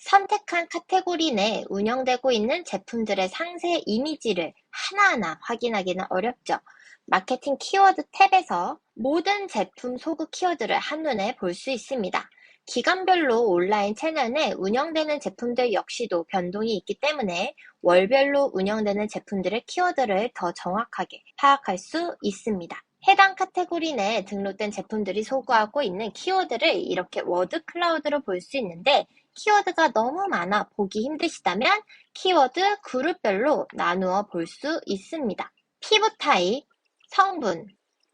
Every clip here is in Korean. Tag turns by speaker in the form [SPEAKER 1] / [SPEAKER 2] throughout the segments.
[SPEAKER 1] 선택한 카테고리 내 운영되고 있는 제품들의 상세 이미지를 하나하나 확인하기는 어렵죠. 마케팅 키워드 탭에서 모든 제품 소구 키워드를 한눈에 볼 수 있습니다. 기간별로 온라인 채널 내 운영되는 제품들 역시도 변동이 있기 때문에 월별로 운영되는 제품들의 키워드를 더 정확하게 파악할 수 있습니다. 해당 카테고리 내에 등록된 제품들이 소구하고 있는 키워드를 이렇게 워드 클라우드로 볼 수 있는데 키워드가 너무 많아 보기 힘드시다면 키워드 그룹별로 나누어 볼 수 있습니다. 피부 타입, 성분,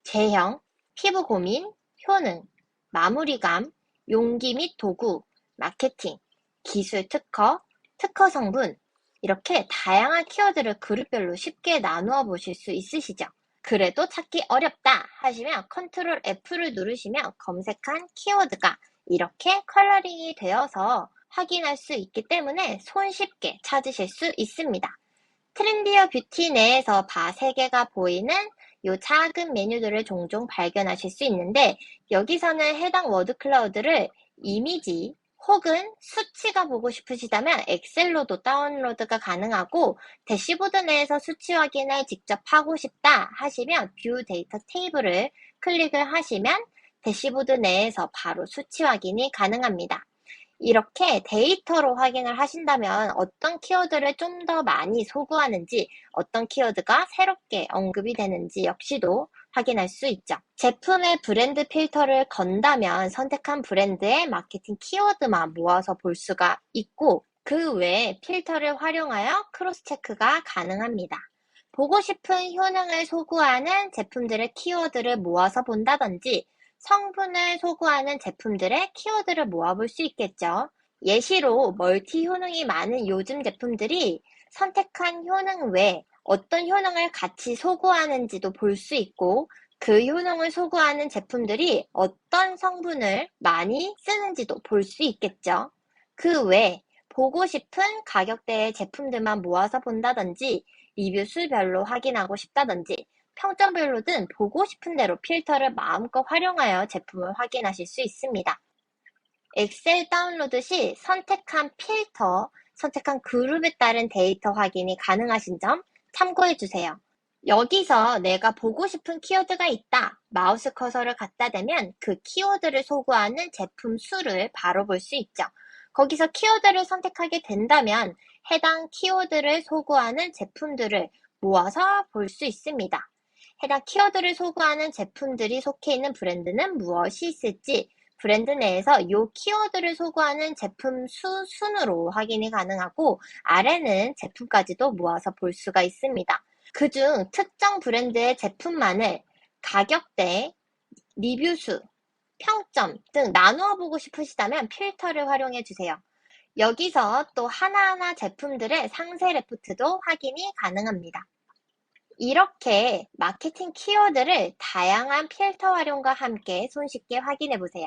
[SPEAKER 1] 제형, 피부 고민, 효능, 마무리감, 용기 및 도구, 마케팅, 기술 특허, 특허 성분 이렇게 다양한 키워드를 그룹별로 쉽게 나누어 보실 수 있으시죠? 그래도 찾기 어렵다 하시면 컨트롤 F를 누르시면 검색한 키워드가 이렇게 컬러링이 되어서 확인할 수 있기 때문에 손쉽게 찾으실 수 있습니다. 트렌디어 뷰티 내에서 바 3개가 보이는 이 작은 메뉴들을 종종 발견하실 수 있는데 여기서는 해당 워드 클라우드를 이미지 혹은 수치가 보고 싶으시다면 엑셀로도 다운로드가 가능하고 대시보드 내에서 수치 확인을 직접 하고 싶다 하시면 뷰 데이터 테이블을 클릭을 하시면 대시보드 내에서 바로 수치 확인이 가능합니다. 이렇게 데이터로 확인을 하신다면 어떤 키워드를 좀 더 많이 소구하는지 어떤 키워드가 새롭게 언급이 되는지 역시도 확인할 수 있죠. 제품의 브랜드 필터를 건다면 선택한 브랜드의 마케팅 키워드만 모아서 볼 수가 있고 그 외에 필터를 활용하여 크로스 체크가 가능합니다. 보고 싶은 효능을 소구하는 제품들의 키워드를 모아서 본다든지 성분을 소구하는 제품들의 키워드를 모아볼 수 있겠죠. 예시로 멀티 효능이 많은 요즘 제품들이 선택한 효능 외에 어떤 효능을 같이 소구하는지도 볼 수 있고 그 효능을 소구하는 제품들이 어떤 성분을 많이 쓰는지도 볼 수 있겠죠. 그 외에 보고 싶은 가격대의 제품들만 모아서 본다든지 리뷰 수별로 확인하고 싶다든지 평점별로 든 보고 싶은 대로 필터를 마음껏 활용하여 제품을 확인하실 수 있습니다. 엑셀 다운로드 시 선택한 필터, 선택한 그룹에 따른 데이터 확인이 가능하신 점 참고해 주세요. 여기서 내가 보고 싶은 키워드가 있다. 마우스 커서를 갖다 대면 그 키워드를 소구하는 제품 수를 바로 볼 수 있죠. 거기서 키워드를 선택하게 된다면 해당 키워드를 소구하는 제품들을 모아서 볼 수 있습니다. 해당 키워드를 소구하는 제품들이 속해 있는 브랜드는 무엇이 있을지 브랜드 내에서 이 키워드를 소구하는 제품 수 순으로 확인이 가능하고 아래는 제품까지도 모아서 볼 수가 있습니다. 그중 특정 브랜드의 제품만을 가격대, 리뷰수, 평점 등 나누어 보고 싶으시다면 필터를 활용해 주세요. 여기서 또 하나하나 제품들의 상세 레포트도 확인이 가능합니다. 이렇게 마케팅 키워드를 다양한 필터 활용과 함께 손쉽게 확인해 보세요.